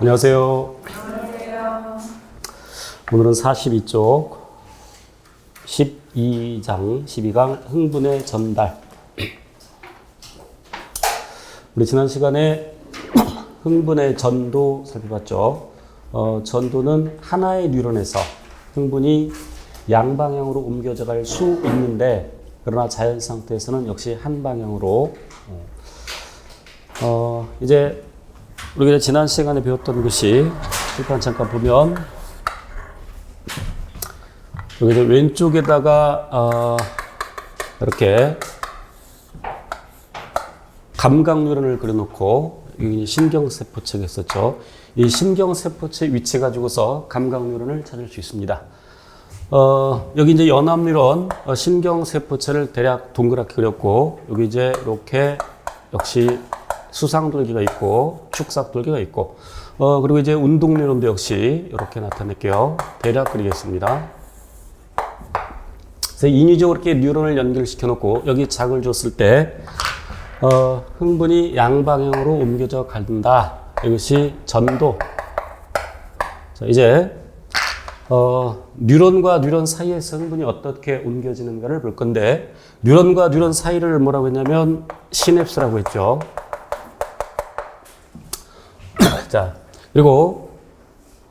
안녕하세요. 오늘은 42쪽 12장 12강 흥분의 전달. 우리 지난 시간에 흥분의 전도 살펴봤죠. 어, 전도는 하나의 뉴런에서 흥분이 양방향으로 옮겨져 갈 수 있는데 그러나 자연 상태에서는 역시 한 방향으로 어, 어, 이제 우리가 지난 시간에 배웠던 것이 일단 잠깐 보면 여기 이제 왼쪽에다가 어, 이렇게 감각 뉴런을 그려놓고 여기 신경세포체가 있었죠. 이 신경세포체 위치 가지고서 감각 뉴런을 찾을 수 있습니다. 어, 여기 이제 연합 뉴런 어, 신경세포체를 대략 동그랗게 그렸고 여기 이제 이렇게 역시 수상돌기가 있고 축삭돌기가 있고 어, 그리고 이제 운동 뉴런도 역시 이렇게 나타낼게요. 대략 그리겠습니다. 그래서 인위적으로 이렇게 뉴런을 연결시켜 놓고 여기 작을 줬을 때 어, 흥분이 양방향으로 옮겨져 간다. 이것이 전도. 자, 이제 어, 뉴런과 뉴런 사이에서 흥분이 어떻게 옮겨지는가를 볼 건데 뉴런과 뉴런 사이를 뭐라고 했냐면 시냅스라고 했죠. 자, 그리고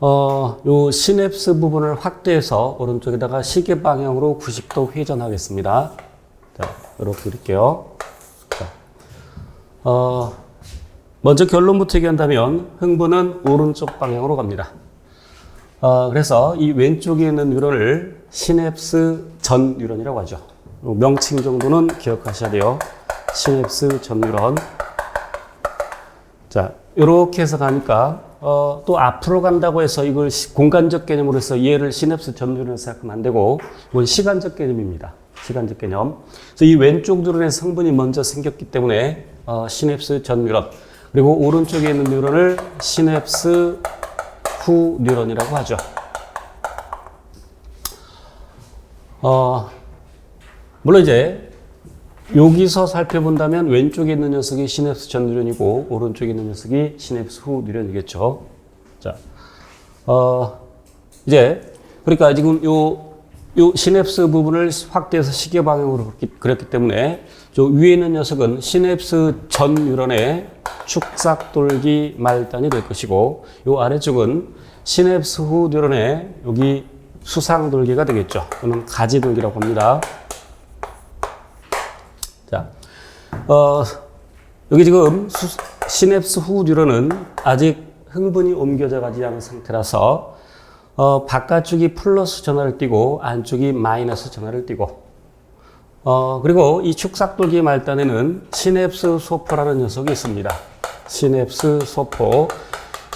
어, 요 시냅스 부분을 확대해서 오른쪽에다가 시계 방향으로 90도 회전하겠습니다. 자, 이렇게 그릴게요. 자, 어, 먼저 결론부터 얘기한다면 흥분은 오른쪽 방향으로 갑니다. 어, 그래서 이 왼쪽에 있는 뉴런을 시냅스 전 뉴런이라고 하죠. 명칭 정도는 기억하셔야 돼요. 시냅스 전 뉴런. 자, 이렇게 해서 가니까 어, 또 앞으로 간다고 해서 이걸 시- 공간적 개념으로 해서 얘를 시냅스 전 뉴런을 생각하면 안 되고 이건 시간적 개념입니다. 시간적 개념. 그래서 이 왼쪽 뉴런의 성분이 먼저 생겼기 때문에 어, 시냅스 전 뉴런 그리고 오른쪽에 있는 뉴런을 시냅스 후 뉴런이라고 하죠. 어, 물론 이제 여기서 살펴본다면 왼쪽에 있는 녀석이 시냅스 전 뉴런이고 오른쪽에 있는 녀석이 시냅스 후 뉴런이겠죠. 자, 어, 이제 그러니까 지금 요, 요 시냅스 부분을 확대해서 시계 방향으로 그렸기, 때문에 저 위에 있는 녀석은 시냅스 전 뉴런의 축삭돌기 말단이 될 것이고 요 아래쪽은 시냅스 후 뉴런의 여기 수상돌기가 되겠죠. 또는 가지돌기라고 합니다. 자, 어, 여기 지금 수, 시냅스 후 뉴런은 아직 흥분이 옮겨져 가지 않은 상태라서 어, 바깥쪽이 플러스 전화를 띄고 안쪽이 마이너스 전화를 띄고 어, 그리고 이 축삭돌기 말단에는 시냅스 소포라는 녀석이 있습니다. 시냅스 소포.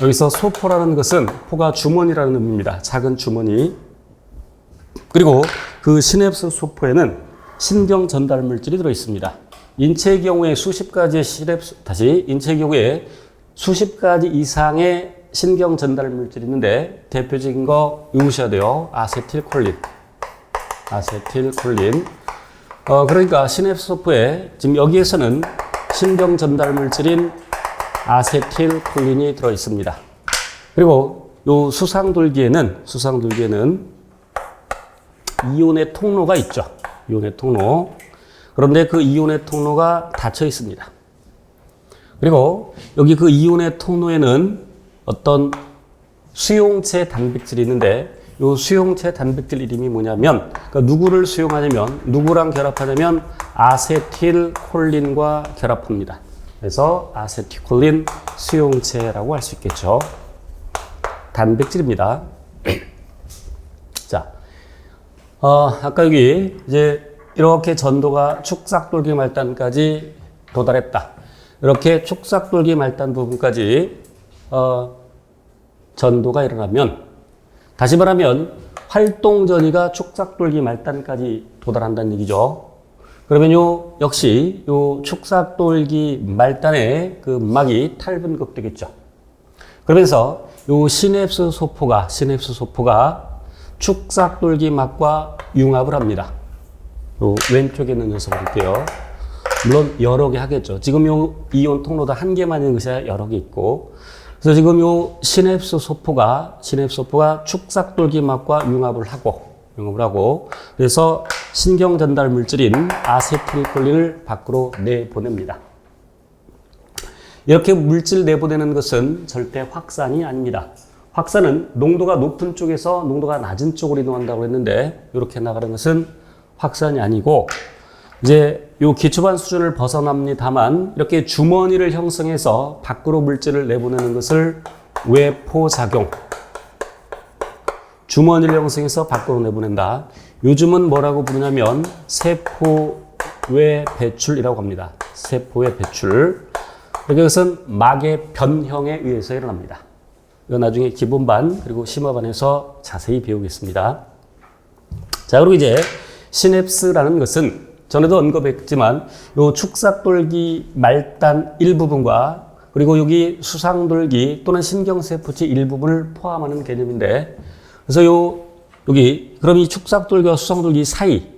여기서 소포라는 것은 포가 주머니라는 의미입니다. 작은 주머니. 그리고 그 시냅스 소포에는 신경 전달 물질이 들어 있습니다. 인체의 경우에 수십 가지의 시냅스 다시 인체의 경우에 수십 가지 이상의 신경 전달 물질이 있는데 대표적인 거 외우셔야 돼요. 아세틸콜린. 아세틸콜린. 어 그러니까 시냅스 소포에 지금 여기에서는 신경 전달 물질인 아세틸콜린이 들어 있습니다. 그리고 요 수상돌기에는 수상돌기에는 이온의 통로가 있죠. 이온의 통로. 그런데 그 이온의 통로가 닫혀 있습니다. 그리고 여기 그 이온의 통로에는 어떤 수용체 단백질이 있는데 이 수용체 단백질 이름이 뭐냐면 그러니까 누구를 수용하냐면 누구랑 결합하냐면 아세틸콜린과 결합합니다. 그래서 아세틸콜린 수용체라고 할 수 있겠죠. 단백질입니다. 자, 어, 아까 여기 이제 이렇게 전도가 축삭돌기 말단까지 도달했다. 이렇게 축삭돌기 말단 부분까지 어, 전도가 일어나면 다시 말하면 활동 전이가 축삭돌기 말단까지 도달한다는 얘기죠. 그러면 요 역시 요 축삭돌기 말단의 그 막이 탈분급되겠죠. 그러면서 요 시냅스 소포가 시냅스 소포가 축삭돌기 막과 융합을 합니다. 요 왼쪽에 있는 녀석 볼게요. 물론 여러 개 하겠죠. 지금 요 이온 통로도 한 개만 있는 것이 아니라 여러 개 있고 그래서 지금 요 시냅스 소포가 시냅스 소포가 축삭돌기막과 융합을 하고 융합을 하고 그래서 신경 전달 물질인 아세틸콜린을 밖으로 내보냅니다. 이렇게 물질 내보내는 것은 절대 확산이 아닙니다. 확산은 농도가 높은 쪽에서 농도가 낮은 쪽으로 이동한다고 했는데 이렇게 나가는 것은 확산이 아니고 이제 요 기초반 수준을 벗어납니다만 이렇게 주머니를 형성해서 밖으로 물질을 내보내는 것을 외포작용 주머니를 형성해서 밖으로 내보낸다. 요즘은 뭐라고 부르냐면 세포외 배출이라고 합니다. 세포외 배출. 이것은 막의 변형에 의해서 일어납니다. 이거 나중에 기본반 그리고 심화반에서 자세히 배우겠습니다. 자, 그리고 이제 시냅스라는 것은 전에도 언급했지만 요 축삭돌기 말단 일부분과 그리고 여기 수상돌기 또는 신경세포체 일부분을 포함하는 개념인데 그래서 요 여기 그럼 이 축삭돌기와 수상돌기 사이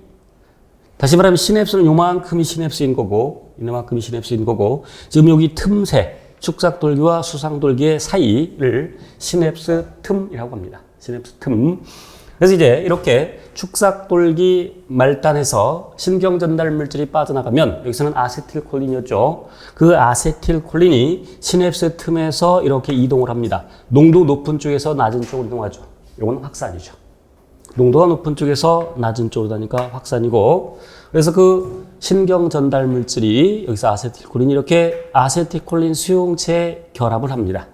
다시 말하면 시냅스는 요만큼이 시냅스인 거고 이만큼이 시냅스인 거고 지금 여기 틈새 축삭돌기와 수상돌기의 사이를 시냅스 틈이라고 합니다. 시냅스 틈. 그래서 이제 이렇게 축삭돌기 말단에서 신경 전달 물질이 빠져나가면 여기서는 아세틸콜린이었죠. 그 아세틸콜린이 시냅스 틈에서 이렇게 이동을 합니다. 농도 높은 쪽에서 낮은 쪽으로 이동하죠. 이건 확산이죠. 농도가 높은 쪽에서 낮은 쪽으로 다니까 확산이고 그래서 그 신경 전달 물질이 여기서 아세틸콜린이 이렇게 아세틸콜린 수용체 결합을 합니다.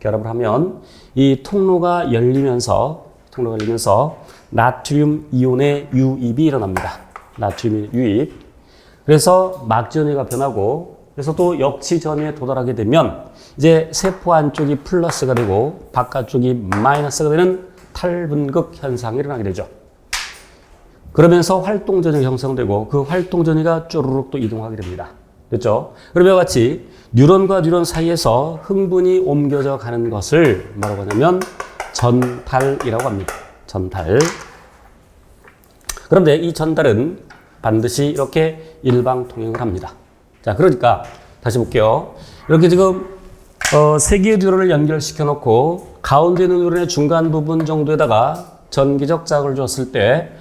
결합을 하면 이 통로가 열리면서 통로가 열리면서 나트륨 이온의 유입이 일어납니다. 나트륨 유입. 그래서 막전위가 변하고 그래서 또 역치전위에 도달하게 되면 이제 세포 안쪽이 플러스가 되고 바깥쪽이 마이너스가 되는 탈분극 현상이 일어나게 되죠. 그러면서 활동전이 형성되고 그 활동전이가 쪼르륵 또 이동하게 됩니다. 됐죠? 그러면 같이 뉴런과 뉴런 사이에서 흥분이 옮겨져 가는 것을 뭐라고 하냐면 전달이라고 합니다. 전달. 그런데 이 전달은 반드시 이렇게 일방통행을 합니다. 자, 그러니까 다시 볼게요. 이렇게 지금 어, 세 개의 뉴런을 연결시켜 놓고 가운데 있는 뉴런의 중간 부분 정도에다가 전기적 자극을 줬을 때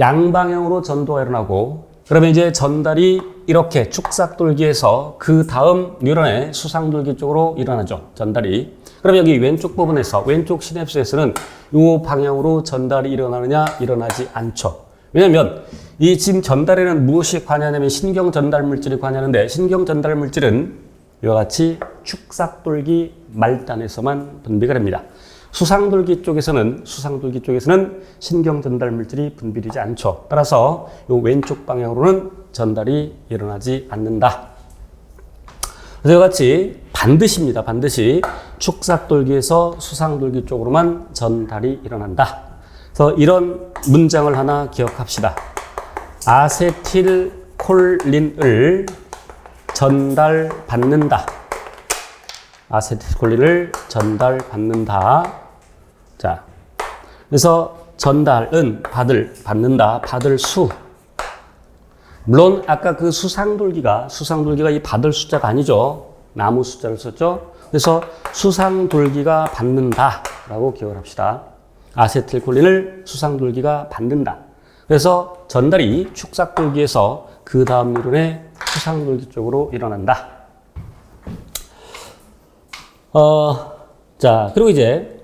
양방향으로 전도가 일어나고 그러면 이제 전달이 이렇게 축삭돌기에서 그 다음 뉴런의 수상돌기 쪽으로 일어나죠. 전달이. 그럼 여기 왼쪽 부분에서 왼쪽 시냅스에서는 이 방향으로 전달이 일어나느냐 일어나지 않죠. 왜냐하면 이 지금 전달에는 무엇이 관여하냐면 신경 전달 물질이 관여하는데 신경 전달 물질은 이와 같이 축삭돌기 말단에서만 분비가 됩니다. 수상돌기 쪽에서는 수상돌기 쪽에서는 신경 전달 물질이 분비되지 않죠. 따라서 이 왼쪽 방향으로는 전달이 일어나지 않는다. 그래서 같이 반드시입니다. 반드시 축삭돌기에서 수상돌기 쪽으로만 전달이 일어난다. 그래서 이런 문장을 하나 기억합시다. 아세틸콜린을 전달받는다. 아세틸콜린을 전달받는다. 자, 그래서 전달은 받을, 받는다, 받을 수. 물론 아까 그 수상돌기가, 수상돌기가 이 받을 숫자가 아니죠. 나무 숫자를 썼죠. 그래서 수상돌기가 받는다. 라고 기억을 합시다. 아세틸콜린을 수상돌기가 받는다. 그래서 전달이 축삭돌기에서 그 다음 이론의 수상돌기 쪽으로 일어난다. 어, 자, 그리고 이제,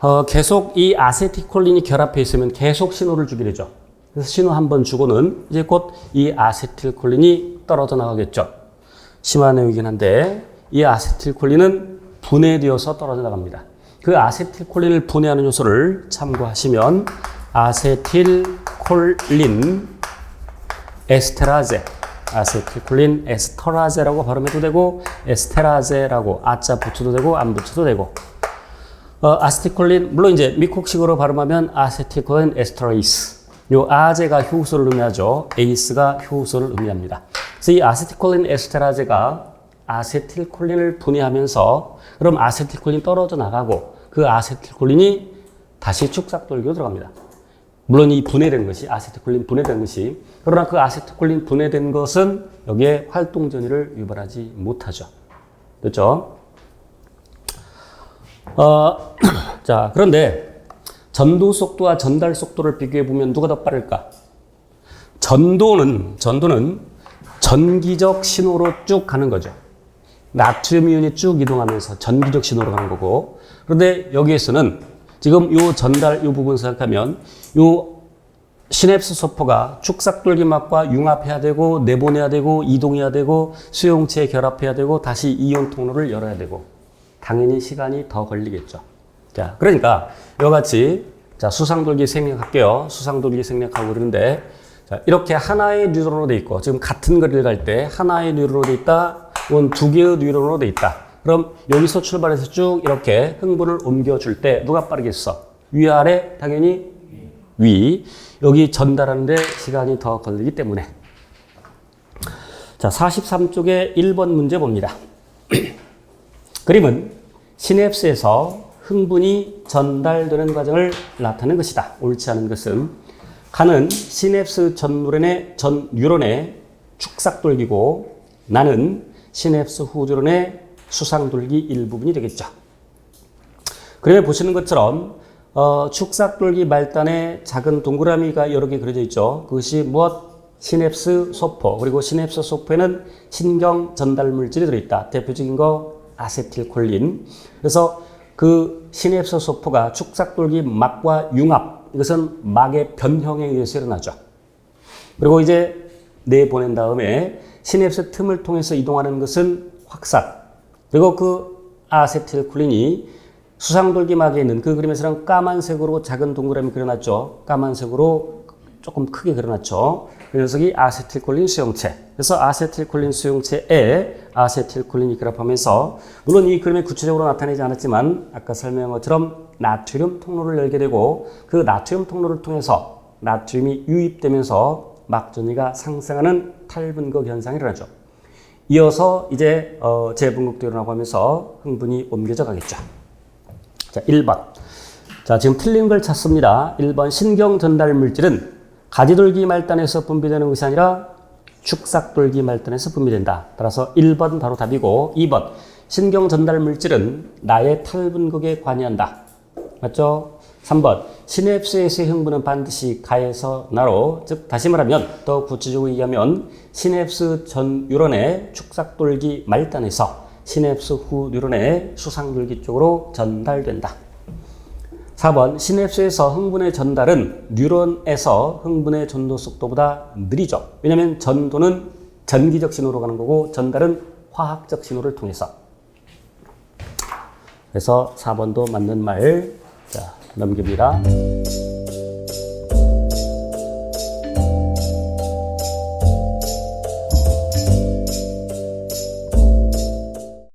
어, 계속 이 아세틸콜린이 결합해 있으면 계속 신호를 주게 되죠. 그래서 신호 한 번 주고는 이제 곧 이 아세틸콜린이 떨어져 나가겠죠. 심한 내용이긴 한데, 이 아세틸콜린은 분해되어서 떨어져 나갑니다. 그 아세틸콜린을 분해하는 요소를 참고하시면 아세틸콜린 에스테라제 아세틸콜린 에스터라제라고 발음해도 되고 에스테라제라고 아자 붙여도 되고 안 붙여도 되고 어, 아세틸콜린 물론 이제 미국식으로 발음하면 아세틸콜린 에스터레이스 요 아제가 효소를 의미하죠 에이스가 효소를 의미합니다 그래서 이 아세틸콜린 에스테라제가 아세틸콜린을 분해하면서 그럼 아세틸콜린 떨어져 나가고 그 아세틸콜린이 다시 축삭돌기로 들어갑니다. 물론 이 분해된 것이 아세틸콜린 분해된 것이 그러나 그 아세틸콜린 분해된 것은 여기에 활동 전이를 유발하지 못하죠. 됐죠? 어, 자, 그런데 전도 속도와 전달 속도를 비교해 보면 누가 더 빠를까? 전도는 전도는 전기적 신호로 쭉 가는 거죠. 나트륨 이온이 쭉 이동하면서 전기적 신호로 가는 거고. 그런데 여기에서는 지금 요 전달 요 부분 생각하면 요 시냅스 소포가 축삭돌기막과 융합해야 되고 내보내야 되고 이동해야 되고 수용체에 결합해야 되고 다시 이온 통로를 열어야 되고 당연히 시간이 더 걸리겠죠. 자, 그러니까 이와 같이 자 수상돌기 생략할게요. 수상돌기 생략하고 그러는데 자, 이렇게 하나의 뉴런으로 돼 있고 지금 같은 거리를 갈 때 하나의 뉴런으로 돼 있다. 이건 두 개의 뉴런으로 돼 있다. 그럼 여기서 출발해서 쭉 이렇게 흥분을 옮겨 줄 때 누가 빠르겠어? 위아래 당연히 위. 여기 전달하는데 시간이 더 걸리기 때문에. 자, 43쪽에 1번 문제 봅니다. 그림은 시냅스에서 흥분이 전달되는 과정을 나타내는 것이다. 옳지 않은 것은 가는 시냅스 전 뉴런의 전 뉴런의 축삭돌기고 나는 시냅스 후 뉴런의 수상돌기 일부분이 되겠죠. 그림에 보시는 것처럼 어, 축삭돌기 말단에 작은 동그라미가 여러 개 그려져 있죠. 그것이 무엇? 시냅스 소포 그리고 시냅스 소포에는 신경 전달 물질이 들어있다. 대표적인 거 아세틸콜린. 그래서 그 시냅스 소포가 축삭돌기 막과 융합 이것은 막의 변형에 의해서 일어나죠. 그리고 이제 내보낸 다음에 시냅스 틈을 통해서 이동하는 것은 확삭. 그리고 그 아세틸콜린이 수상돌기막에 있는 그 그림에서는 까만색으로 작은 동그라미 그려놨죠. 까만색으로 조금 크게 그려놨죠. 그 녀석이 아세틸콜린 수용체. 그래서 아세틸콜린 수용체에 아세틸콜린이 결합하면서 물론 이 그림에 구체적으로 나타내지 않았지만 아까 설명한 것처럼 나트륨 통로를 열게 되고 그 나트륨 통로를 통해서 나트륨이 유입되면서 막전이가 상승하는 탈분극 현상이 일어나죠. 이어서 이제 어, 재분극도 일어나고 하면서 흥분이 옮겨져 가겠죠. 자, 1번. 자, 지금 틀린 걸 찾습니다. 1번 신경 전달 물질은 가지돌기 말단에서 분비되는 것이 아니라 축삭돌기 말단에서 분비된다. 따라서 1번 바로 답이고 2번 신경 전달 물질은 나의 탈분극에 관여한다. 맞죠? 3번 시냅스에서의 흥분은 반드시 가에서 나로 즉 다시 말하면 더 구체적으로 얘기하면 시냅스 전 뉴런의 축삭돌기 말단에서 시냅스 후 뉴런의 수상돌기 쪽으로 전달된다. 4번 시냅스에서 흥분의 전달은 뉴런에서 흥분의 전도 속도보다 느리죠. 왜냐하면 전도는 전기적 신호로 가는 거고 전달은 화학적 신호를 통해서. 그래서 4번도 맞는 말 자, 넘깁니다.